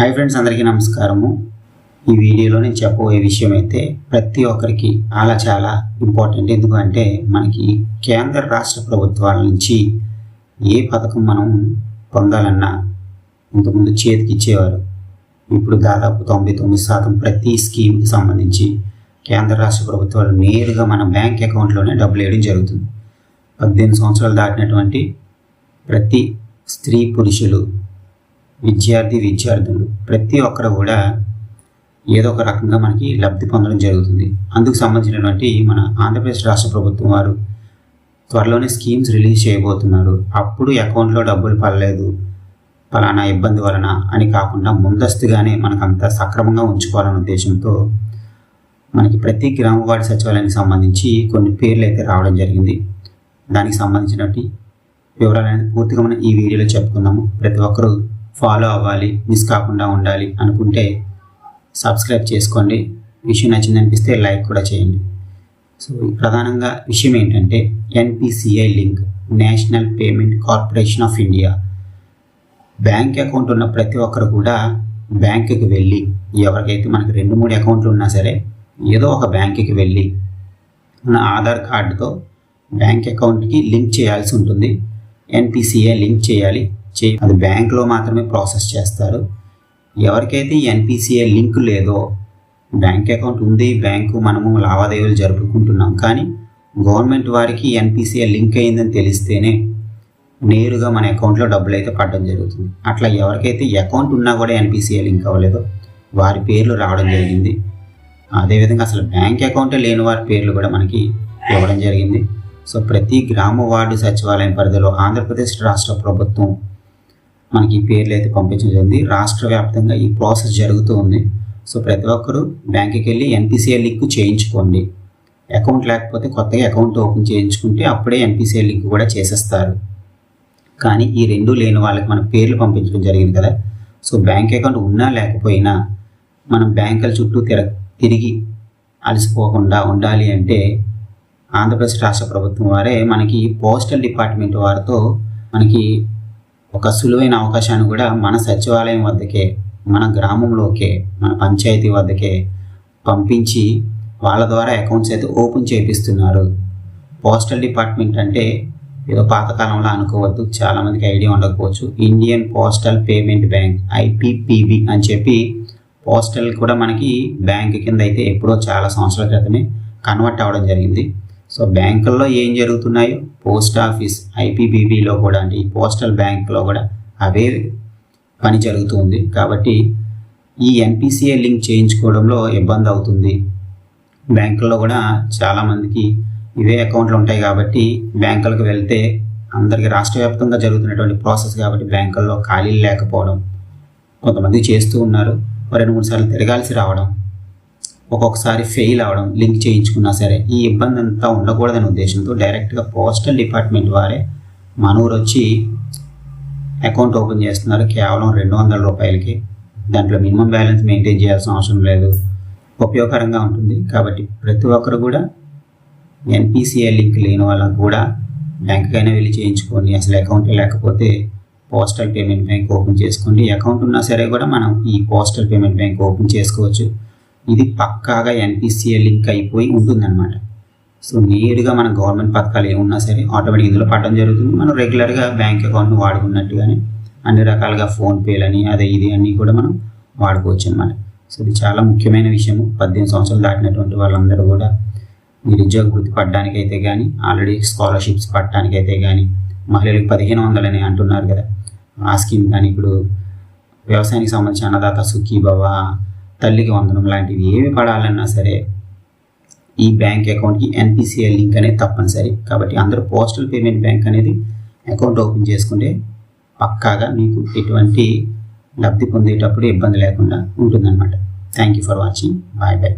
Hi friends అందరికీ నమస్కారము. ఈ వీడియోలో నేను చెప్పబోయే విషయం అయితే ప్రతి ఒక్కరికి చాలా చాలా ఇంపార్టెంట్ ఎందుకంటే మనకి కేంద్ర రాష్ట్ర ప్రభుత్వాల నుంచి ఏ పథకం మనం పొందాలన్నా ఇంతకుముందు చేతికి ఇచ్చేవారు. ఇప్పుడు దాదాపు తొంభై తొమ్మిది శాతం ప్రతి స్కీమ్కి సంబంధించి కేంద్ర రాష్ట్ర ప్రభుత్వాలు నేరుగా మన బ్యాంక్ అకౌంట్లోనే డబ్బులు వేయడం జరుగుతుంది. పద్దెనిమిది సంవత్సరాలు దాటినటువంటి ప్రతి స్త్రీ పురుషులు విద్యార్థి విద్యార్థులు ప్రతి ఒక్కరు కూడా ఏదో ఒక రకంగా మనకి లబ్ధి పొందడం జరుగుతుంది. అందుకు సంబంధించినటువంటి మన ఆంధ్రప్రదేశ్ రాష్ట్ర ప్రభుత్వం వారు త్వరలోనే స్కీమ్స్ రిలీజ్ చేయబోతున్నారు. అప్పుడు అకౌంట్లో డబ్బులు పడలేదు ఫలానా ఇబ్బంది వలన అని కాకుండా ముందస్తుగానే మనకు అంత సక్రమంగా ఉంచుకోవాలనే ఉద్దేశంతో మనకి ప్రతి గ్రామ వార్డు సచివాలయానికి సంబంధించి కొన్ని పేర్లు అయితే రావడం జరిగింది. దానికి సంబంధించినటువంటి వివరాలు అనేది పూర్తిగా మనం ఈ వీడియోలో చెప్పుకుందాము. ప్రతి ఒక్కరూ ఫాలో అవ్వాలి మిస్ కాకుండా ఉండాలి అనుకుంటే సబ్స్క్రైబ్ చేసుకోండి. విషయం నచ్చిందనిపిస్తే లైక్ కూడా చేయండి. సో ప్రధానంగా విషయం ఏంటంటే NPCI link national payment corporation of India. Bank account ఉన్న ప్రతి ఒక్కరు కూడా బ్యాంకుకి వెళ్ళి ఎవరికైతే మనకి రెండు మూడు అకౌంట్లు ఉన్నా సరే ఏదో ఒక బ్యాంకుకి వెళ్ళి మన ఆధార్ కార్డుతో బ్యాంక్ అకౌంట్కి లింక్ చేయాల్సి ఉంటుంది. ఎన్పిసిఐ లింక్ చేయాలి. చే అది బ్యాంక్లో మాత్రమే ప్రాసెస్ చేస్తారు. ఎవరికైతే ఎన్పిసిఐ లింక్ లేదో బ్యాంక్ అకౌంట్ ఉంది బ్యాంకు మనము లావాదేవీలు జరుపుకుంటున్నాం. కానీ గవర్నమెంట్ వారికి ఎన్పిసిఐ లింక్ అయిందని తెలిస్తేనే నేరుగా మన అకౌంట్లో డబ్బులు అయితే పడడం జరుగుతుంది. అట్లా ఎవరికైతే అకౌంట్ ఉన్నా కూడా ఎన్పిసిఐ లింక్ అవ్వలేదో వారి పేర్లు రావడం జరిగింది. అదేవిధంగా అసలు బ్యాంక్ అకౌంటే లేని వారి పేర్లు కూడా మనకి ఇవ్వడం జరిగింది. సో ప్రతి గ్రామ వార్డు సచివాలయం పరిధిలో ఆంధ్రప్రదేశ్ రాష్ట్ర ప్రభుత్వం మనకి ఈ పేర్లు అయితే పంపించడం జరిగింది రాష్ట్ర వ్యాప్తంగా ఈ ప్రాసెస్ జరుగుతూ ఉంది. సో ప్రతి ఒక్కరూ బ్యాంకుకి వెళ్ళి ఎన్పిసిఐ లింక్ చేయించుకోండి. అకౌంట్ లేకపోతే కొత్తగా అకౌంట్ ఓపెన్ చేయించుకుంటే అప్పుడే ఎన్పిసిఐ లింక్ కూడా చేసేస్తారు. కానీ ఈ రెండు లేని వాళ్ళకి మన పేర్లు పంపించడం జరిగింది కదా. సో బ్యాంక్ అకౌంట్ ఉన్నా లేకపోయినా మనం బ్యాంకుల చుట్టూ తిర తిరిగి అలసిపోకుండా ఉండాలి అంటే ఆంధ్రప్రదేశ్ రాష్ట్ర ప్రభుత్వం వారే మనకి పోస్టల్ డిపార్ట్మెంట్ వారితో మనకి ఒక సులువైన అవకాశాన్ని కూడా మన సచివాలయం వద్దకే మన గ్రామంలోకే మన పంచాయతీ వద్దకే పంపించి వాళ్ళ ద్వారా అకౌంట్స్ అయితే ఓపెన్ చేపిస్తున్నారు. పోస్టల్ డిపార్ట్మెంట్ అంటే ఏదో పాతకాలంలో అనుకోవద్దు చాలామందికి ఐడియా ఉండకపోవచ్చు. Indian postal payment bank IPPB అని చెప్పి పోస్టల్ కూడా మనకి బ్యాంక్ కింద అయితే ఎప్పుడో చాలా సంవత్సరాల క్రితమే కన్వర్ట్ అవ్వడం జరిగింది. సో బ్యాంకుల్లో ఏం జరుగుతున్నాయో? పోస్ట్ ఆఫీస్ ఐపీబీబీలో కూడా అంటే ఈ పోస్టల్ బ్యాంక్లో కూడా అవే పని జరుగుతుంది కాబట్టి ఈ ఎన్పిసిఏ లింక్ చేయించుకోవడంలో ఇబ్బంది అవుతుంది. బ్యాంకుల్లో కూడా చాలామందికి ఇవే అకౌంట్లు ఉంటాయి కాబట్టి బ్యాంకులకు వెళ్తే అందరికీ రాష్ట్ర వ్యాప్తంగా జరుగుతున్నటువంటి ప్రాసెస్ కాబట్టి బ్యాంకుల్లో ఖాళీలు లేకపోవడం కొంతమంది చేస్తూ ఉన్నారు. రెండు మూడు సార్లు తిరగాల్సి రావడం. ఒక్కొక్కసారి ఫెయిల్ అవడం లింక్ చేయించుకున్నా సరే ఈ ఇబ్బంది అంతా ఉండకూడదనే ఉద్దేశంతో డైరెక్ట్గా పోస్టల్ డిపార్ట్మెంట్ వారే మన ఊరు వచ్చి అకౌంట్ ఓపెన్ చేస్తున్నారు. కేవలం రెండు వందల రూపాయలకి. దాంట్లో మినిమం బ్యాలెన్స్ మెయింటైన్ చేయాల్సిన అవసరం లేదు. ఉపయోగకరంగా ఉంటుంది. కాబట్టి ప్రతి ఒక్కరు కూడా ఎన్పిసిఐ లింక్ లేని వాళ్ళకు కూడా బ్యాంకుకైనా వెళ్ళి చేయించుకోండి. అసలు అకౌంట్ లేకపోతే పోస్టల్ పేమెంట్ బ్యాంక్ ఓపెన్ చేసుకోండి. అకౌంట్ ఉన్నా సరే కూడా మనం ఈ పోస్టల్ పేమెంట్ బ్యాంక్ ఓపెన్ చేసుకోవచ్చు. ఇది పక్కాగా ఎన్పిసిఏ లింక్ అయిపోయి ఉంటుందన్నమాట. సో నేరుగా మన గవర్నమెంట్ పథకాలు ఏమున్నా సరే ఆటోమేటిక్ ఇందులో పడడం జరుగుతుంది. మనం రెగ్యులర్గా బ్యాంక్ అకౌంట్ను వాడుకున్నట్టుగానే అన్ని రకాలుగా ఫోన్పేలని అదే ఇది అన్నీ కూడా మనం వాడుకోవచ్చు అనమాట సో ఇది చాలా ముఖ్యమైన విషయము. పద్దెనిమిది సంవత్సరాలు దాటినటువంటి వాళ్ళందరూ కూడా నిరుద్యోగ వృత్తి పడడానికి అయితే కానీ ఆల్రెడీ స్కాలర్షిప్స్ పడటానికి అయితే కానీ మహిళలకు పదిహేను వందలని అంటున్నారు కదా. ఆ స్కీమ్ కానీ ఇప్పుడు వ్యవసాయానికి సంబంధించిన అన్నదాత సుఖీభవ తల్లికి వందనం లాంటివి ఏవి పడాలన్నా సరే ఈ బ్యాంక్ అకౌంట్కి ఎన్పిసిఐ లింక్ అనేది తప్పనిసరి. కాబట్టి అందరూ పోస్టల్ పేమెంట్ బ్యాంక్ అనేది అకౌంట్ ఓపెన్ చేసుకుంటే పక్కాగా మీకు ఎటువంటి లబ్ధి పొందేటప్పుడు ఇబ్బంది లేకుండా ఉంటుందన్నమాట. Thank you for watching bye bye